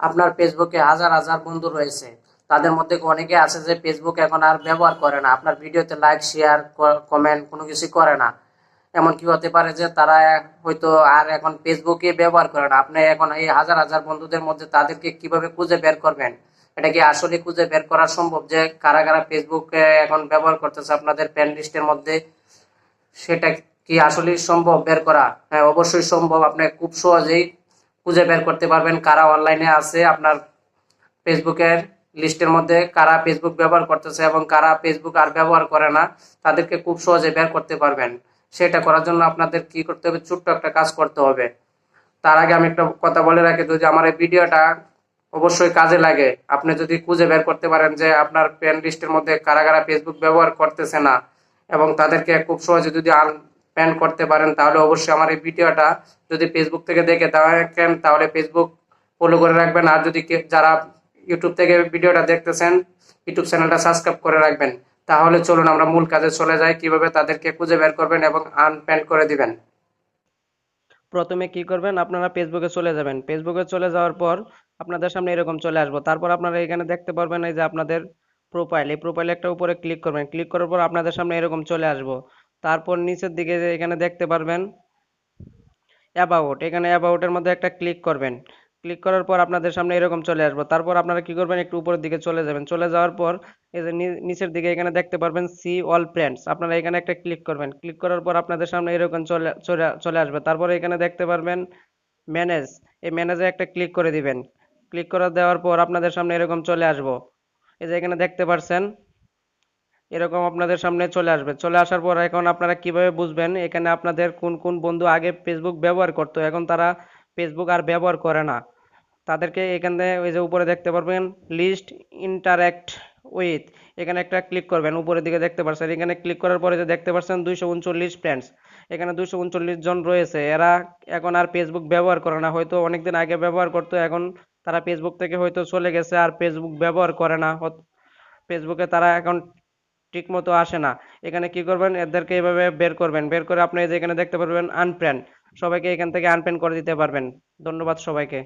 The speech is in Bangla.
আপনার ফেসবুকে হাজার হাজার বন্ধু রয়েছে। তাদের মধ্যে অনেকে আছে যে ফেসবুক এখন আর ব্যবহার করে না। আপনার ভিডিওতে লাইক শেয়ার কমেন্ট কোনো কিছু করে না। এমন কি হতে পারে যে তারা হয়তো আর এখন ফেসবুকে ব্যবহার করে না। আপনি এখন এই হাজার হাজার বন্ধুদের মধ্যে তাদেরকে কীভাবে খুঁজে বের করবেন? এটা কি আসলে খুঁজে বের করা সম্ভব যে কারা কারা ফেসবুকে এখন ব্যবহার করতেছে আপনাদের ফ্রেন্ড লিস্টের মধ্যে? সেটা কি আসলে সম্ভব বের করা? হ্যাঁ অবশ্যই সম্ভব। আপনি খুব সহজেই খুঁজে বের করতে পারবেন কারা অনলাইনে আছে, আপনার ফেসবুকের লিস্টের মধ্যে কারা ফেসবুক ব্যবহার করতেছে এবং কারা ফেসবুক আর ব্যবহার করে না, তাদেরকে খুব সহজে বের করতে পারবেন। সেটা করার জন্য আপনাদের কি করতে হবে, ছোট্ট একটা কাজ করতে হবে। তার আগে আমি একটা কথা বলে রাখি, যদি আমার এই ভিডিওটা অবশ্যই কাজে লাগে, আপনি যদি খুঁজে বের করতে পারেন যে আপনার ফ্রেন্ড লিস্টের মধ্যে কারা কারা ফেসবুক ব্যবহার করতেছে না, এবং তাদেরকে খুব সহজে যদি আনপ্যান করতে পারেন, তাহলে অবশ্যই আমার এই ভিডিওটা যদি ফেসবুক থেকে দেখে থাকেন, তাহলে ফেসবুক ফলো করে রাখবেন। আর যদি যারা ইউটিউব থেকে ভিডিওটা দেখতেছেন ইউটিউব চ্যানেলটা সাবস্ক্রাইব করে রাখবেন। তাহলে চলুন আমরা মূল কাজে চলে যাই, কীভাবে তাদেরকে খুঁজে বের করবেন এবং আনপ্যান করে দিবেন। প্রথমে কি করবেন, আপনারা ফেসবুকে চলে যাবেন। ফেসবুকে চলে যাওয়ার পর আপনাদের সামনে এরকম চলে আসব। তারপর আপনারা এখানে দেখতে পারবেন এই যে আপনাদের প্রোফাইল এই প্রোফাইলে একটা উপরে ক্লিক করবেন। ক্লিক করার পর আপনাদের সামনে এরকম চলে আসব। তারপর নিচের দিকে এখানে দেখতে পারবেন অ্যাবাউট এখানে অ্যাবাউটের মধ্যে একটা ক্লিক করবেন। ক্লিক করার পর আপনাদের সামনে এরকম চলে আসব। তারপর আপনারা কি করবেন? একটু উপরের দিকে চলে যাবেন। চলে যাওয়ার পর এই যে নিচের দিকে এখানে দেখতে পারবেন সি অল ফ্রেন্ডস আপনারা এখানে একটা ক্লিক করবেন। ক্লিক করার পর আপনাদের সামনে এরকম চলে চলে চলে আসবে। তারপর এখানে দেখতে পারবেন ম্যানেজ এই ম্যানেজে একটা ক্লিক করে দিবেন। ক্লিক করে দেওয়ার পর আপনাদের সামনে এরকম চলে আসব। এই যে এখানে দেখতে পারছেন এরকম আপনাদের সামনে চলে আসবে। চলে আসার পর এখন আপনারা কীভাবে বুঝবেন? এখানে আপনাদের কোন কোন বন্ধু আগে ফেসবুক ব্যবহার করতো, এখন তারা ফেসবুক আর ব্যবহার করে না। তাদেরকে এখানে ওই যে উপরে দেখতে পারবেন লিস্ট ইন্টারেক্ট উইথ এখানে একটা ক্লিক করবেন, উপরের দিকে দেখতে পাচ্ছেন এখানে ক্লিক করার পরে যে দেখতে পাচ্ছেন দুইশো উনচল্লিশ ফ্রেন্ডস এখানে দুইশো উনচল্লিশ জন রয়েছে। এরা এখন আর ফেসবুক ব্যবহার করে না। হয়তো অনেকদিন আগে ব্যবহার করতো, এখন তারা ফেসবুক থেকে হয়তো চলে গেছে আর ফেসবুক ব্যবহার করে না। ফেসবুকে তারা এখন ঠিক মতো আসে না। এখানে কি করবেন? এদেরকে এভাবে বের করবেন। বের করে আপনি যে এখানে দেখতে পারবেন আনফ্রেন্ড সবাইকে এখান থেকে আনফ্রেন্ড করে দিতে পারবেন। ধন্যবাদ সবাইকে।